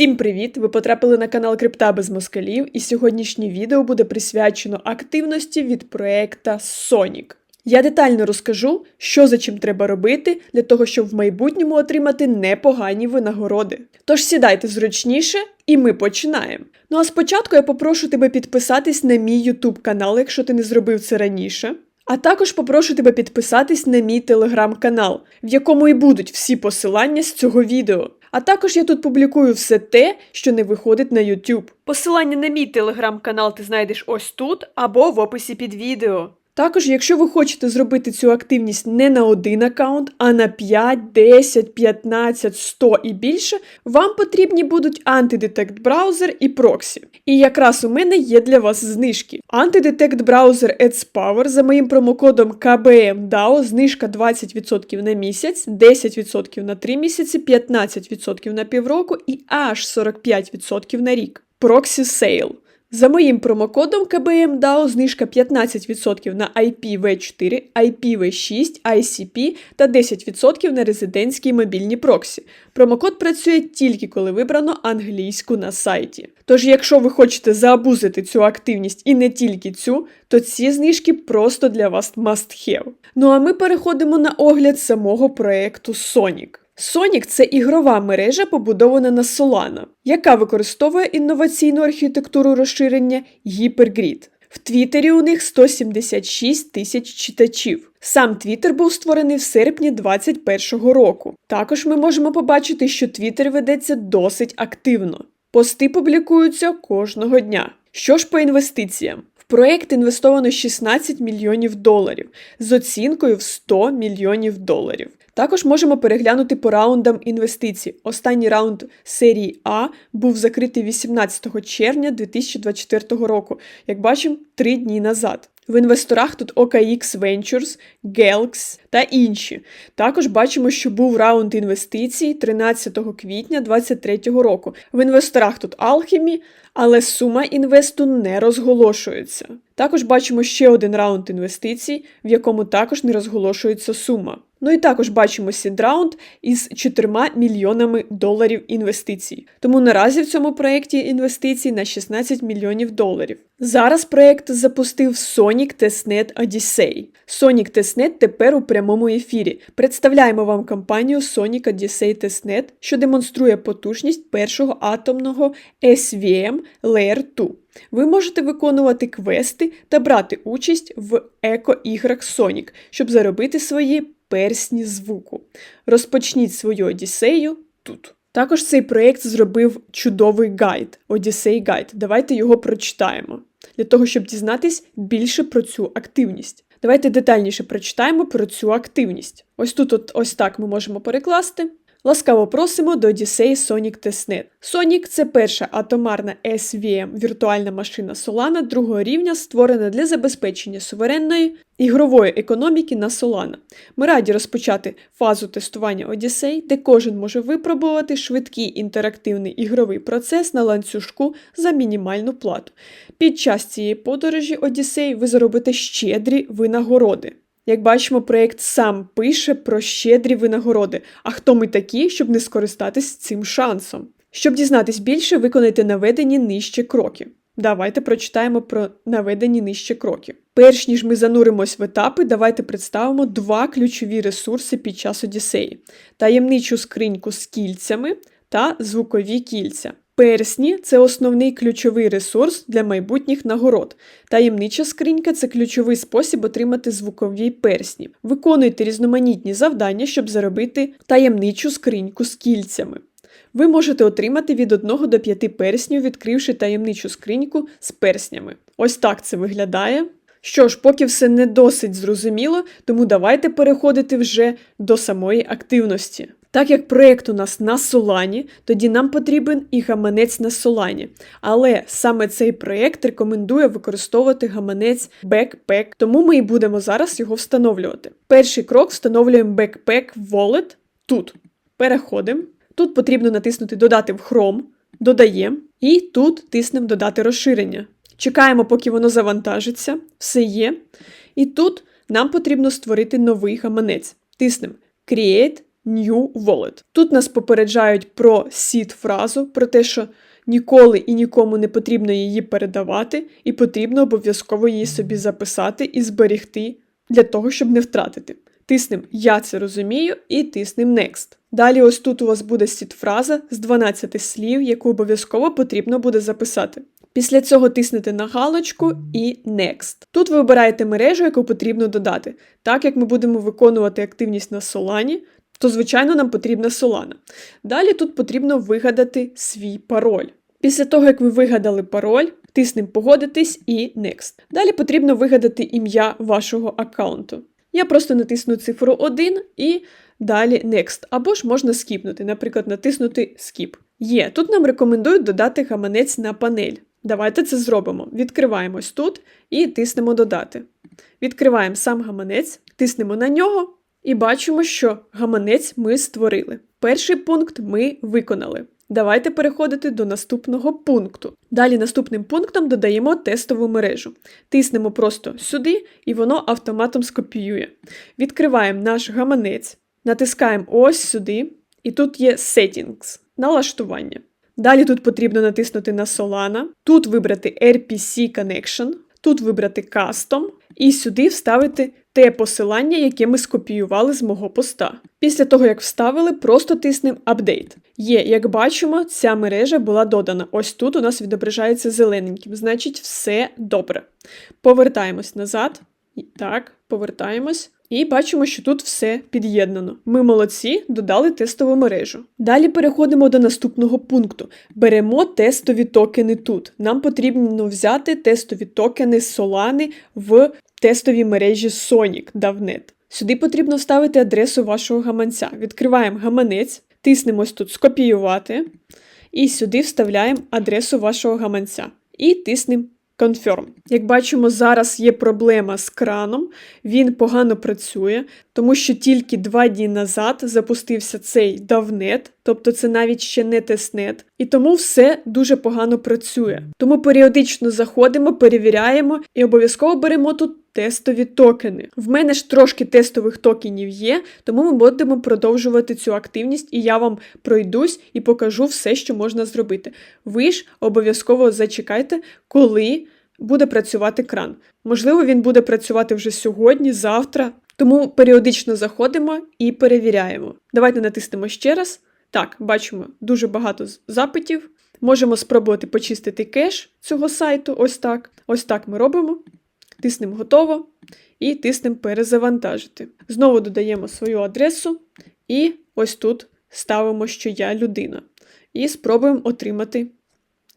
Всім привіт! Ви потрапили на канал Крипта без москалів, і сьогоднішнє відео буде присвячено активності від проекта Sonic. Я детально розкажу, що за чим треба робити для того, щоб в майбутньому отримати непогані винагороди. Тож сідайте зручніше, і ми починаємо. Ну а спочатку я попрошу тебе підписатись на мій YouTube канал, якщо ти не зробив це раніше. А також попрошу тебе підписатись на мій телеграм-канал, в якому і будуть всі посилання з цього відео. А також я тут публікую все те, що не виходить на YouTube. Посилання на мій телеграм-канал ти знайдеш ось тут або в описі під відео. Також, якщо ви хочете зробити цю активність не на один аккаунт, а на 5, 10, 15, 100 і більше, вам потрібні будуть антидетект браузер і проксі. І якраз у мене є для вас знижки. Антидетект браузер AdsPower за моїм промокодом KBMDAO знижка 20% на місяць, 10% на 3 місяці, 15% на півроку і аж 45% на рік. Proxy Sale. За моїм промокодом KBMDAO знижка 15% на IPv4, IPv6, ICP та 10% на резидентські мобільні проксі. Промокод працює тільки коли вибрано англійську на сайті. Тож, якщо ви хочете заабузити цю активність і не тільки цю, то ці знижки просто для вас must have. Ну а ми переходимо на огляд самого проекту Sonic. Sonic – це ігрова мережа, побудована на Solana, яка використовує інноваційну архітектуру розширення Hypergrid. В Твіттері у них 176 тисяч читачів. Сам Твіттер був створений в серпні 2021 року. Також ми можемо побачити, що Твіттер ведеться досить активно. Пости публікуються кожного дня. Що ж по інвестиціям? В проєкт інвестовано 16 мільйонів доларів з оцінкою в 100 мільйонів доларів. Також можемо переглянути по раундам інвестицій. Останній раунд серії А був закритий 18 червня 2024 року, як бачимо, три дні назад. В інвесторах тут OKX Ventures, Gelx та інші. Також бачимо, що був раунд інвестицій 13 квітня 2023 року. В інвесторах тут Alchemy, але сума інвесту не розголошується. Також бачимо ще один раунд інвестицій, в якому також не розголошується сума. Ну і також бачимо сідраунд із 4 мільйонами доларів інвестицій. Тому наразі в цьому проєкті інвестицій на 16 мільйонів доларів. Зараз проєкт запустив Sonic Testnet Odyssey. Sonic Testnet тепер у прямому ефірі. Представляємо вам компанію Sonic Odyssey Testnet, що демонструє потужність першого атомного SVM Layer 2. Ви можете виконувати квести та брати участь в еко-іграх Sonic, щоб заробити свої персні звуку. Розпочніть свою Одіссею тут. Також цей проєкт зробив чудовий гайд Одіссей Гайд. Давайте його прочитаємо для того, щоб дізнатись більше про цю активність. Давайте детальніше прочитаємо про цю активність. Ось тут, от, ось так ми можемо перекласти. Ласкаво просимо до Odyssey Sonic Testnet. Sonic це перша атомарна SVM віртуальна машина Solana другого рівня, створена для забезпечення суверенної ігрової економіки на Solana. Ми раді розпочати фазу тестування Odyssey, де кожен може випробувати швидкий інтерактивний ігровий процес на ланцюжку за мінімальну плату. Під час цієї подорожі Odyssey ви заробите щедрі винагороди. Як бачимо, проєкт сам пише про щедрі винагороди. А хто ми такі, щоб не скористатись цим шансом? Щоб дізнатись більше, виконайте наведені нижче кроки. Давайте прочитаємо про наведені нижче кроки. Перш ніж ми зануримось в етапи, давайте представимо два ключові ресурси під час Одіссеї: таємничу скриньку з кільцями та звукові кільця. Персні це основний ключовий ресурс для майбутніх нагород. Таємнича скринька це ключовий спосіб отримати звукові персні. Виконуйте різноманітні завдання, щоб заробити таємничу скриньку з кільцями. Ви можете отримати від 1 до 5 перснів, відкривши таємничу скриньку з перснями. Ось так це виглядає. Що ж, поки все не досить зрозуміло, тому давайте переходити вже до самої активності. Так як проєкт у нас на Солані, тоді нам потрібен і гаманець на Солані. Але саме цей проєкт рекомендує використовувати гаманець Backpack, тому ми і будемо зараз його встановлювати. Перший крок встановлюємо Backpack Wallet тут. Переходимо. Тут потрібно натиснути Додати в Chrome, додаємо, і тут тиснемо Додати розширення. Чекаємо, поки воно завантажиться, все є. І тут нам потрібно створити новий гаманець. Тиснемо Create New Wallet. Тут нас попереджають про seed фразу, про те, що ніколи і нікому не потрібно її передавати, і потрібно обов'язково її собі записати і зберегти для того, щоб не втратити. Тиснем Я це розумію і тиснем Next. Далі, ось тут у вас буде сіт-фраза з 12 слів, яку обов'язково потрібно буде записати. Після цього тиснете на галочку і Next. Тут ви обираєте мережу, яку потрібно додати. Так як ми будемо виконувати активність на Solana, то, звичайно, нам потрібна Solana. Далі тут потрібно вигадати свій пароль. Після того, як ви вигадали пароль, тиснемо погодитись і Next. Далі потрібно вигадати ім'я вашого аккаунту. Я просто натисну цифру 1 і далі Next. Або ж можна скіпнути, наприклад, натиснути Skip. Є, тут нам рекомендують додати гаманець на панель. Давайте це зробимо. Відкриваємось тут і тиснемо Додати. Відкриваємо сам гаманець, тиснемо на нього і бачимо, що гаманець ми створили. Перший пункт ми виконали. Давайте переходити до наступного пункту. Далі наступним пунктом додаємо тестову мережу. Тиснемо просто сюди, і воно автоматом скопіює. Відкриваємо наш гаманець, натискаємо ось сюди, і тут є Settings налаштування. Далі тут потрібно натиснути на Solana, тут вибрати RPC Connection, тут вибрати Custom і сюди вставити те посилання, яке ми скопіювали з мого поста. Після того, як вставили, просто тиснемо Update. Є, як бачимо, ця мережа була додана. Ось тут у нас відображається зелененьким, значить, все добре. Повертаємось назад. Так, повертаємось. І бачимо, що тут все під'єднано. Ми молодці, додали тестову мережу. Далі переходимо до наступного пункту. Беремо тестові токени тут. Нам потрібно взяти тестові токени з Solana в тестовій мережі Sonic DAVNet. Сюди потрібно вставити адресу вашого гаманця. Відкриваємо гаманець, тиснемо ось тут скопіювати, і сюди вставляємо адресу вашого гаманця. І тиснемо Confirm. Як бачимо, зараз є проблема з краном, він погано працює, тому що тільки два дні назад запустився цей давнет, тобто це навіть ще не тестнет, і тому все дуже погано працює. Тому періодично заходимо, перевіряємо і обов'язково беремо тут. Тестові токени. В мене ж трошки тестових токенів є, тому ми будемо продовжувати цю активність, і я вам пройдусь і покажу все, що можна зробити. Ви ж обов'язково зачекайте, коли буде працювати кран. Можливо, він буде працювати вже сьогодні, завтра. Тому періодично заходимо і перевіряємо. Давайте натиснемо ще раз. Так, бачимо дуже багато запитів. Можемо спробувати почистити кеш цього сайту. Ось так. Ось так ми робимо. Тиснемо готово і тиснемо перезавантажити. Знову додаємо свою адресу, і ось тут ставимо, що я людина. І спробуємо отримати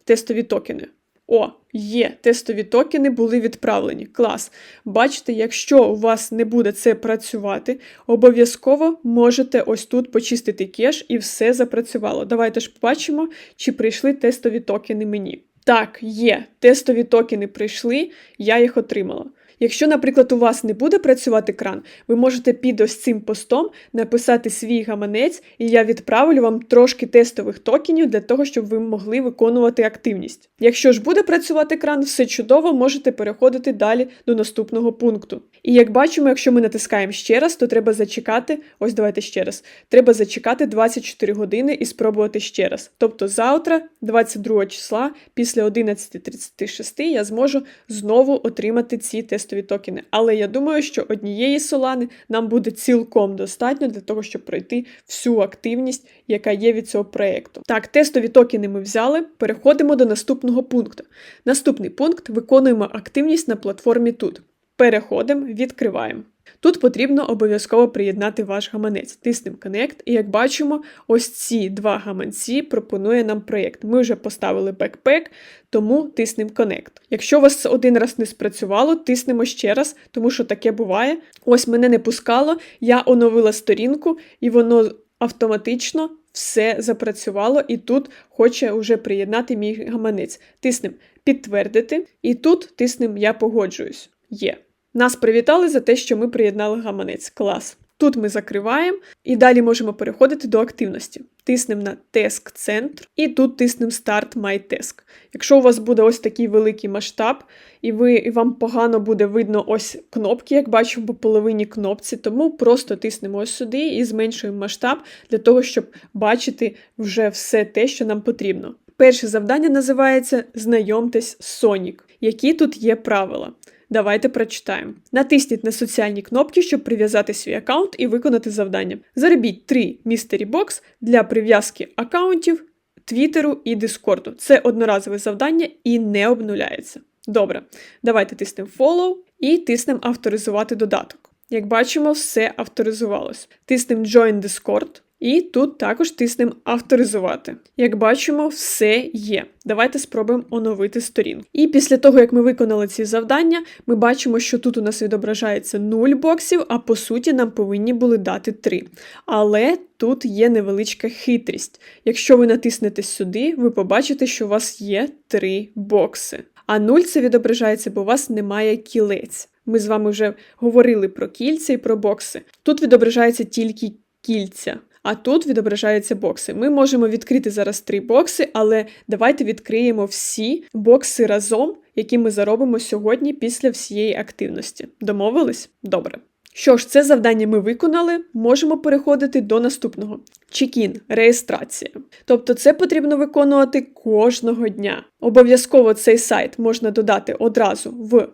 тестові токени. О, є, тестові токени були відправлені. Клас. Бачите, якщо у вас не буде це працювати, обов'язково можете ось тут почистити кеш і все запрацювало. Давайте ж побачимо, чи прийшли тестові токени мені. Так, є, тестові токени прийшли, я їх отримала. Якщо, наприклад, у вас не буде працювати кран, ви можете під ось цим постом написати свій гаманець, і я відправлю вам трошки тестових токенів для того, щоб ви могли виконувати активність. Якщо ж буде працювати кран, все чудово, можете переходити далі до наступного пункту. І як бачимо, якщо ми натискаємо ще раз, то треба зачекати, ось давайте ще раз, треба зачекати 24 години і спробувати ще раз. Тобто завтра, 22 числа, після 11.36, я зможу знову отримати ці тестові токени. Але я думаю, що однієї солани нам буде цілком достатньо для того, щоб пройти всю активність, яка є від цього проєкту. Так, тестові токени ми взяли. Переходимо до наступного пункту. Наступний пункт виконуємо активність на платформі тут. Переходимо, відкриваємо. Тут потрібно обов'язково приєднати ваш гаманець. Тиснемо Connect, і як бачимо, ось ці два гаманці пропонує нам проєкт. Ми вже поставили бекпек, тому тиснемо Connect. Якщо у вас один раз не спрацювало, тиснемо ще раз, тому що таке буває. Ось мене не пускало, я оновила сторінку, і воно автоматично все запрацювало, і тут хоче вже приєднати мій гаманець. Тиснемо підтвердити, і тут тиснемо Я погоджуюсь. Є. Нас привітали за те, що ми приєднали гаманець. Клас. Тут ми закриваємо і далі можемо переходити до активності. Тиснемо на Task центр і тут тиснемо Start My. Якщо у вас буде ось такий великий масштаб, і ви, і вам погано буде видно ось кнопки, як бачимо по половині кнопці, тому просто тиснемо ось сюди і зменшуємо масштаб для того, щоб бачити вже все те, що нам потрібно. Перше завдання називається Знайомтесь Sonic. Які тут є правила? Давайте прочитаємо. Натисніть на соціальні кнопки, щоб прив'язати свій аккаунт і виконати завдання. Заробіть 3 Mystery Box для прив'язки аккаунтів, Твіттеру і Дискорду. Це одноразове завдання і не обнуляється. Добре, давайте тиснемо Follow і тиснемо авторизувати додаток. Як бачимо, все авторизувалось. Тиснемо Join Discord. І тут також тиснемо авторизувати. Як бачимо, все є. Давайте спробуємо оновити сторінку. І після того, як ми виконали ці завдання, ми бачимо, що тут у нас відображається 0 боксів, а по суті, нам повинні були дати 3. Але тут є невеличка хитрість. Якщо ви натиснете сюди, ви побачите, що у вас є 3 бокси. А 0 це відображається, бо у вас немає кілець. Ми з вами вже говорили про кільця і про бокси. Тут відображається тільки кільця. А тут відображаються бокси. Ми можемо відкрити зараз три бокси, але давайте відкриємо всі бокси разом, які ми заробимо сьогодні після всієї активності. Домовились? Добре. Що ж, це завдання ми виконали, можемо переходити до наступного: чекін, реєстрація. Тобто, це потрібно виконувати кожного дня. Обов'язково цей сайт можна додати одразу в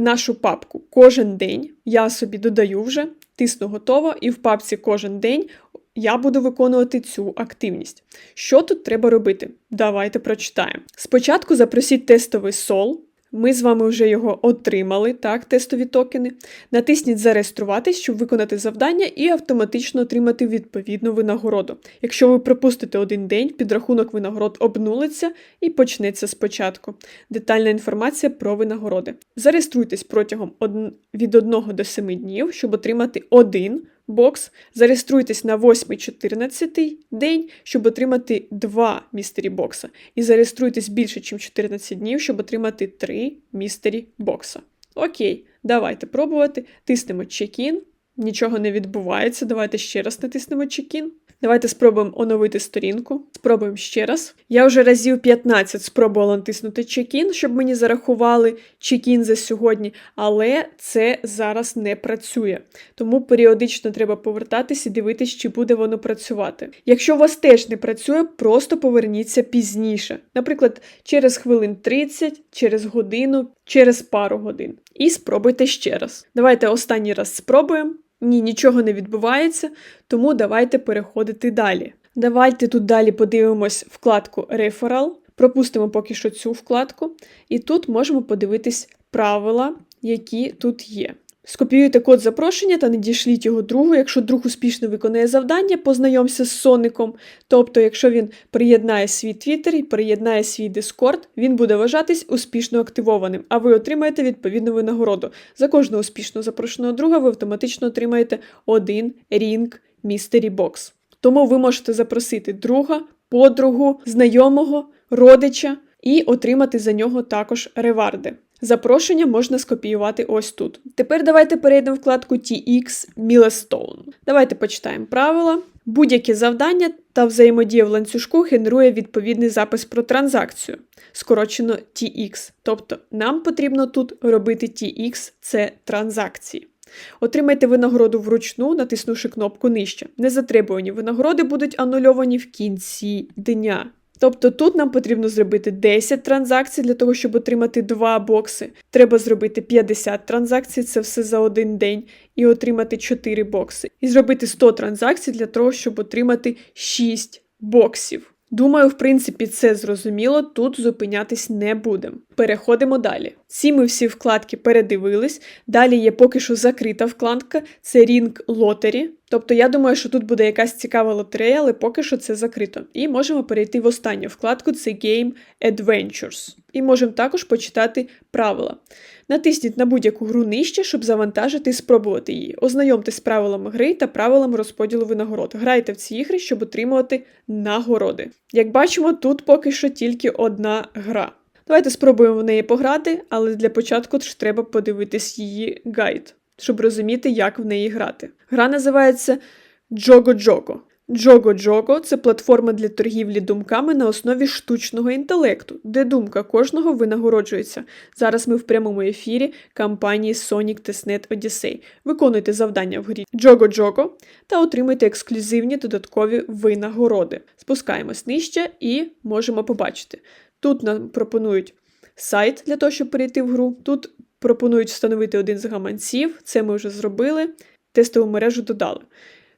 нашу папку кожен день. Я собі додаю вже, тисну готово, і в папці кожен день я буду виконувати цю активність. Що тут треба робити? Давайте прочитаємо. Спочатку запросіть тестовий сол. Ми з вами вже його отримали, так, тестові токени. Натисніть Зареєструватись, щоб виконати завдання і автоматично отримати відповідну винагороду. Якщо ви пропустите один день, підрахунок винагород обнулиться і почнеться спочатку. Детальна інформація про винагороди. Зареєструйтесь протягом від 1 до 7 днів, щоб отримати один бокс. Зареєструйтесь на 8-14 день, щоб отримати 2 містері бокса. І зареєструйтесь більше, ніж 14 днів, щоб отримати 3 містері бокса. Окей, давайте пробувати. Тиснемо чекін. Нічого не відбувається. Давайте ще раз натиснемо чекін. Давайте спробуємо оновити сторінку. Спробуємо ще раз. Я вже разів 15 спробувала натиснути чекін, щоб мені зарахували чекін за сьогодні, але це зараз не працює. Тому періодично треба повертатись і дивитись, чи буде воно працювати. Якщо у вас теж не працює, просто поверніться пізніше. Наприклад, через хвилин 30, через годину, через пару годин. І спробуйте ще раз. Давайте останній раз спробуємо. Ні, нічого не відбувається, тому давайте переходити далі. Давайте тут далі подивимось вкладку Referral, пропустимо поки що цю вкладку, і тут можемо подивитись правила, які тут є. Скопіюйте код запрошення та надішліть його другу, якщо друг успішно виконує завдання, познайомся з Соником. Тобто, якщо він приєднає свій Твіттер і приєднає свій Дискорд, він буде вважатись успішно активованим, а ви отримаєте відповідну винагороду. За кожного успішно запрошеного друга ви автоматично отримаєте один рінг Mystery Box. Тому ви можете запросити друга, подругу, знайомого, родича і отримати за нього також реварди. Запрошення можна скопіювати ось тут. Тепер давайте перейдемо вкладку TX Milestone. Давайте почитаємо правила. Будь-яке завдання та взаємодія в ланцюжку генерує відповідний запис про транзакцію, скорочено TX. Тобто нам потрібно тут робити TX це транзакції. Отримайте винагороду вручну, натиснувши кнопку нижче. Незатребувані винагороди будуть анульовані в кінці дня. Тобто тут нам потрібно зробити 10 транзакцій для того, щоб отримати 2 бокси. Треба зробити 50 транзакцій, це все за один день, і отримати 4 бокси. І зробити 100 транзакцій для того, щоб отримати 6 боксів. Думаю, в принципі, це зрозуміло, тут зупинятись не будемо. Переходимо далі. Ці ми всі вкладки передивились. Далі є поки що закрита вкладка, це Ring Lottery. Тобто, я думаю, що тут буде якась цікава лотерея, але поки що це закрито. І можемо перейти в останню вкладку це Game Adventures. І можемо також почитати правила. Натисніть на будь-яку гру нижче, щоб завантажити і спробувати її. Ознайомтесь з правилами гри та правилами розподілу винагород. Грайте в ці ігри, щоб отримувати нагороди. Як бачимо, тут поки що тільки одна гра. Давайте спробуємо в неї пограти, але для початку ж треба подивитись її гайд. щоб розуміти, як в неї грати. Гра називається Джого Джого. Джого Джого це платформа для торгівлі думками на основі штучного інтелекту, де думка кожного винагороджується. Зараз ми в прямому ефірі кампанії Sonic Testnet Odyssey. Виконуйте завдання в грі Джого Джого та отримуйте ексклюзивні додаткові винагороди. Спускаємось нижче і можемо побачити. Тут нам пропонують сайт для того, щоб перейти в гру. Тут пропонують встановити один з гаманців, це ми вже зробили. Тестову мережу додали.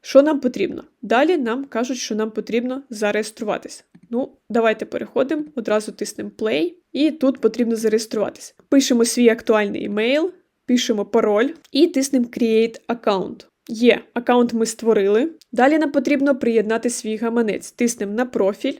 Що нам потрібно? Далі нам кажуть, що нам потрібно зареєструватися. Ну, давайте переходимо, одразу тиснемо Play, і тут потрібно зареєструватися. Пишемо свій актуальний емейл, пишемо пароль і тиснемо Create Account. Є, аккаунт ми створили. Далі нам потрібно приєднати свій гаманець. Тиснемо на профіль,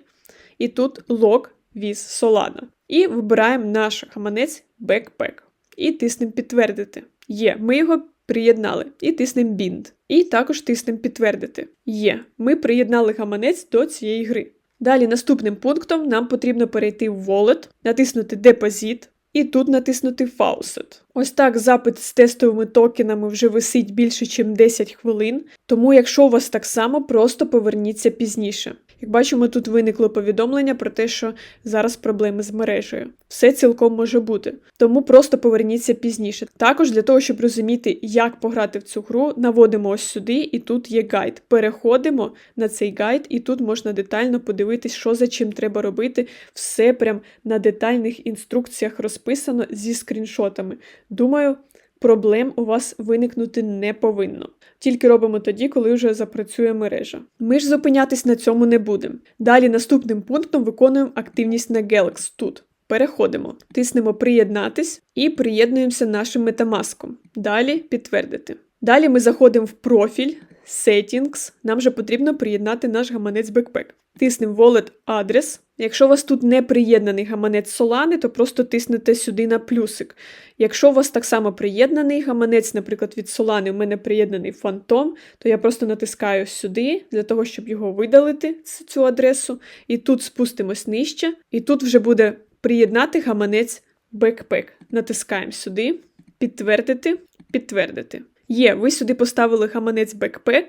і тут Log with Solana. І вибираємо наш гаманець Backpack. І тиснемо підтвердити. Є, ми його приєднали. І тиснемо Bind. І також тиснемо підтвердити. Є, ми приєднали гаманець до цієї гри. Далі наступним пунктом нам потрібно перейти в Wallet, натиснути Deposit і тут натиснути Faucet. Ось так запит з тестовими токенами вже висить більше, ніж 10 хвилин, тому якщо у вас так само, просто поверніться пізніше. Як бачимо, тут виникло повідомлення про те, що зараз проблеми з мережею. Все цілком може бути. Тому просто поверніться пізніше. Також для того, щоб розуміти, як пограти в цю гру, наводимо ось сюди, і тут є гайд. Переходимо на цей гайд, і тут можна детально подивитись, що за чим треба робити. Все прям на детальних інструкціях розписано зі скріншотами. Думаю, проблем у вас виникнути не повинно. Тільки робимо тоді, коли вже запрацює мережа. Ми ж зупинятись на цьому не будемо. Далі наступним пунктом виконуємо активність на Galax тут. Переходимо, тиснемо приєднатись і приєднуємося нашим метамаском. Далі підтвердити. Далі ми заходимо в профіль, Settings. Нам же потрібно приєднати наш гаманець Backpack. Тиснемо Wallet адрес. Якщо у вас тут не приєднаний гаманець Solana, то просто тиснете сюди на плюсик. Якщо у вас так само приєднаний гаманець, наприклад, від Solana, у мене приєднаний Phantom, то я просто натискаю сюди для того, щоб його видалити, цю адресу. І тут спустимось нижче, і тут вже буде приєднати гаманець Backpack. Натискаємо сюди, підтвердити, підтвердити. Є, ви сюди поставили гаманець Backpack.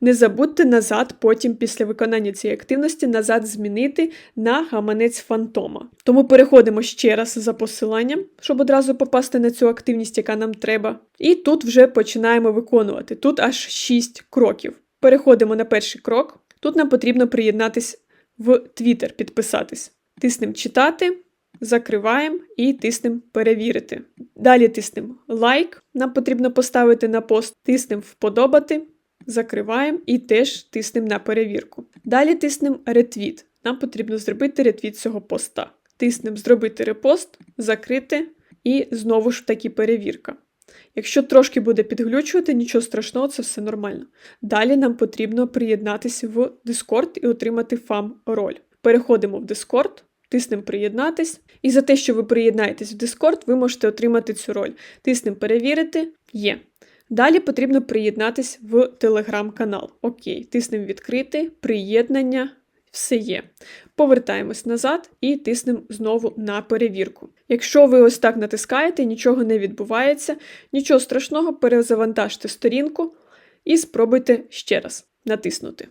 Не забудьте назад, потім після виконання цієї активності назад змінити на гаманець фантома. Тому переходимо ще раз за посиланням, щоб одразу попасти на цю активність, яка нам треба. І тут вже починаємо виконувати. Тут аж 6 кроків. Переходимо на перший крок. Тут нам потрібно приєднатись в Twitter, підписатись. Тиснемо читати закриваємо і тиснемо перевірити. Далі тиснемо лайк, нам потрібно поставити на пост, тиснемо вподобати, закриваємо і теж тиснемо на перевірку. Далі тиснемо ретвіт. Нам потрібно зробити ретвіт цього поста. Тиснемо зробити репост, закрити і знову ж таки перевірка. Якщо трошки буде підглючувати, нічого страшного, це все нормально. Далі нам потрібно приєднатися в Discord і отримати фам роль. Переходимо в Discord, Тиснемо приєднатись. І за те, що ви приєднаєтесь в Discord, ви можете отримати цю роль. Тиснемо перевірити. Є. Далі потрібно приєднатись в телеграм-канал. Окей, тиснемо відкрити, приєднання, все є. Повертаємось назад і тиснемо знову на перевірку. Якщо ви ось так натискаєте, нічого не відбувається, нічого страшного, перезавантажте сторінку і спробуйте ще раз натиснути.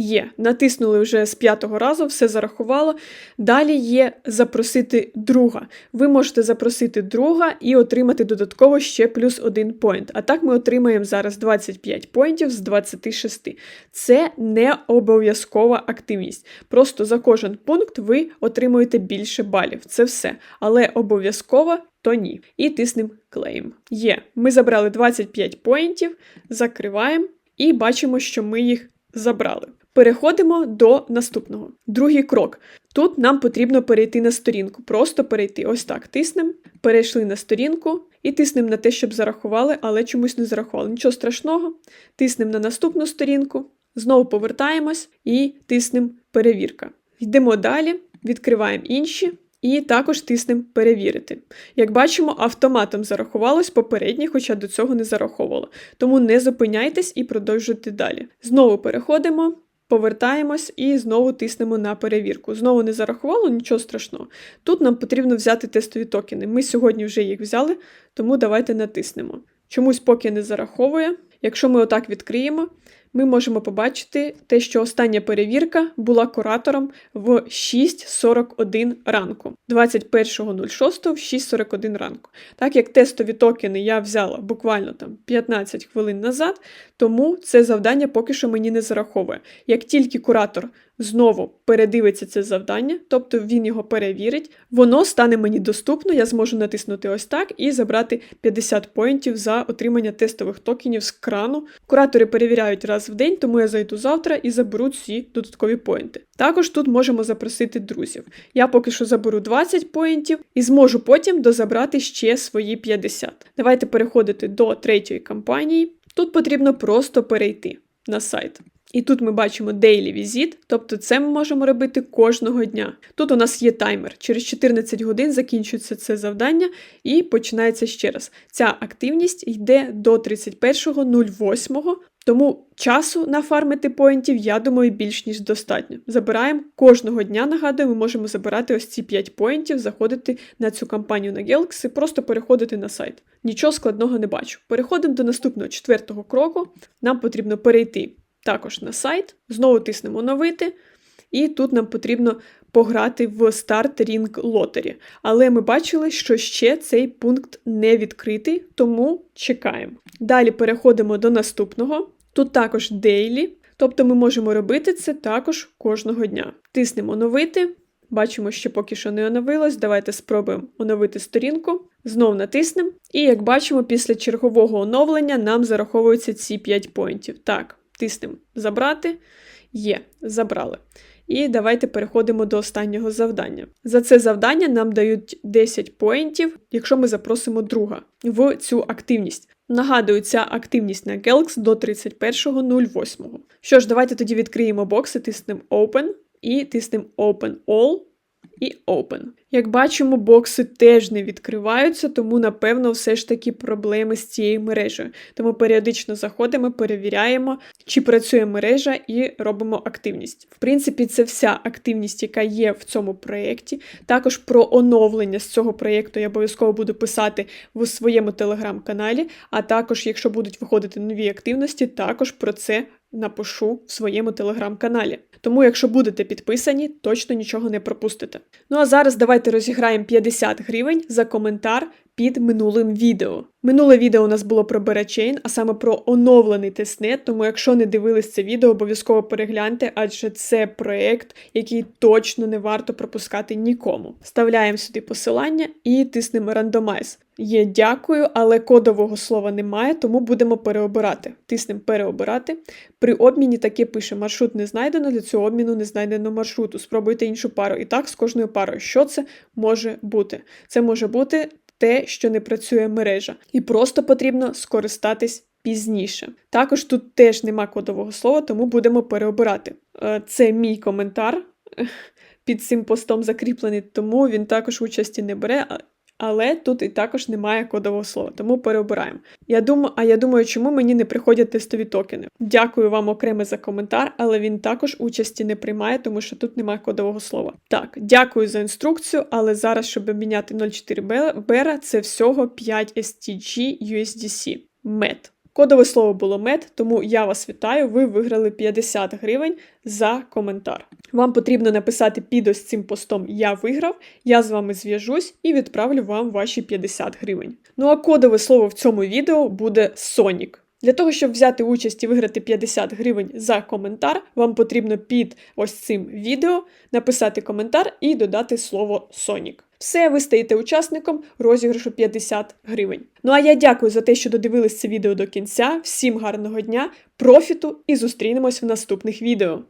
Є, натиснули вже з п'ятого разу, все зарахувало. Далі є запросити друга. Ви можете запросити друга і отримати додатково ще плюс один поінт. А так ми отримаємо зараз 25 поінтів з 26. Це не обов'язкова активність. Просто за кожен пункт ви отримуєте більше балів. Це все. Але обов'язково. То ні. І тиснемо клейм. Є. Ми забрали 25 поінтів, закриваємо і бачимо, що ми їх забрали. Переходимо до наступного. Другий крок. Тут нам потрібно перейти на сторінку. Просто перейти. Ось так. Тиснемо, перейшли на сторінку і тиснемо на те, щоб зарахували, але чомусь не зарахували. Нічого страшного. Тиснемо на наступну сторінку, знову повертаємось і тиснемо перевірка. Йдемо далі, відкриваємо інші. І також тиснемо перевірити. Як бачимо, автоматом зарахувалось попереднє, хоча до цього не зараховувало. Тому не зупиняйтесь і продовжуйте далі. Знову переходимо, Повертаємось і знову тиснемо на перевірку. Знову не зарахувало, нічого страшного. Тут нам потрібно взяти тестові токени. Ми сьогодні вже їх взяли, тому давайте натиснемо. чомусь поки не зараховує. Якщо ми отак відкриємо, ми можемо побачити те, що остання перевірка була куратором в 6.41 ранку, 21.06 в 6.41 ранку. Так як тестові токени я взяла буквально там 15 хвилин назад, тому це завдання поки що мені не зараховує. Як тільки куратор знову передивиться це завдання, тобто він його перевірить, воно стане мені доступно, я зможу натиснути ось так і забрати 50 поінтів за отримання тестових токенів з крану. Куратори перевіряють раз в день, тому я зайду завтра і заберу ці додаткові поінти. Також тут можемо запросити друзів. Я поки що заберу 20 поінтів і зможу потім дозабрати ще свої 50. Давайте переходити до третьої кампанії. Тут потрібно просто перейти на сайт. І тут ми бачимо Daily Visit, тобто це ми можемо робити кожного дня. Тут у нас є таймер. Через 14 годин закінчується це завдання і починається ще раз. Ця активність йде до 31.08, тому часу нафармити поінтів, я думаю, більш ніж достатньо. Забираємо кожного дня, нагадую, ми можемо забирати ось ці 5 поінтів, заходити на цю кампанію на Galaxy і просто переходити на сайт. Нічого складного не бачу. Переходимо до наступного четвертого кроку. Нам потрібно перейти також на сайт, знову тиснемо оновити, і тут нам потрібно пограти в Start Ring Lottery. Але ми бачили, що ще цей пункт не відкритий, тому чекаємо. Далі переходимо до наступного. Тут також Daily, тобто ми можемо робити це також кожного дня. Тиснемо оновити. Бачимо, що поки що не оновилось. Давайте спробуємо оновити сторінку. Знов натиснемо. І як бачимо, після чергового оновлення нам зараховуються ці 5 поінтів. Так, Тиснемо забрати. Є, забрали. І давайте переходимо до останнього завдання. За це завдання нам дають 10 поінтів, якщо ми запросимо друга в цю активність. Нагадую, ця активність на Gelx до 31.08. Що ж, давайте тоді відкриємо бокси, тиснемо Open і тиснемо Open All і Open. Як бачимо, бокси теж не відкриваються, тому, напевно, все ж таки проблеми з цією мережею. Тому періодично заходимо, перевіряємо, чи працює мережа, і робимо активність. В принципі, це вся активність, яка є в цьому проєкті. Також про оновлення з цього проєкту я обов'язково буду писати в своєму телеграм-каналі, а також, якщо будуть виходити нові активності, також про це напишу в своєму телеграм-каналі. Тому, якщо будете підписані, точно нічого не пропустите. Ну а зараз давайте розіграємо 50 гривень за коментар під минулим відео. Минуле відео у нас було про Берачейн, а саме про оновлений тестнет, тому якщо не дивились це відео, обов'язково перегляньте, адже це проєкт, який точно не варто пропускати нікому. Вставляємо сюди посилання і тиснемо рандомайз. Є дякую, але кодового слова немає, тому будемо переобирати. Тиснемо переобирати. При обміні таке пише: маршрут не знайдено, для цього обміну не знайдено маршруту. Спробуйте іншу пару. І так з кожною парою. Що це може бути? Це може бути те, що не працює мережа, і просто потрібно скористатись пізніше. Також тут теж нема кодового слова, тому будемо переобирати. Е, це мій коментар. Під цим постом закріплений, тому він також участі не бере, але тут і також немає кодового слова, тому переобираємо. Я думаю, а я думаю, чому мені не приходять тестові токени. Дякую вам окремо за коментар, але він також участі не приймає, тому що тут немає кодового слова. Так, дякую за інструкцію, але зараз, щоб обміняти 0,4 бера, це всього 5 STG USDC. MET. Кодове слово було мед, тому я вас вітаю. Ви виграли 50 гривень за коментар. Вам потрібно написати під ось цим постом Я виграв, я з вами зв'яжусь і відправлю вам ваші 50 гривень. Ну а кодове слово в цьому відео буде Сонік. Для того, щоб взяти участь і виграти 50 гривень за коментар, вам потрібно під ось цим відео написати коментар і додати слово Сонік. Все, ви стаєте учасником розіграшу 50 гривень. Ну а я дякую за те, що додивились це відео до кінця. Всім гарного дня, профіту і зустрінемось в наступних відео.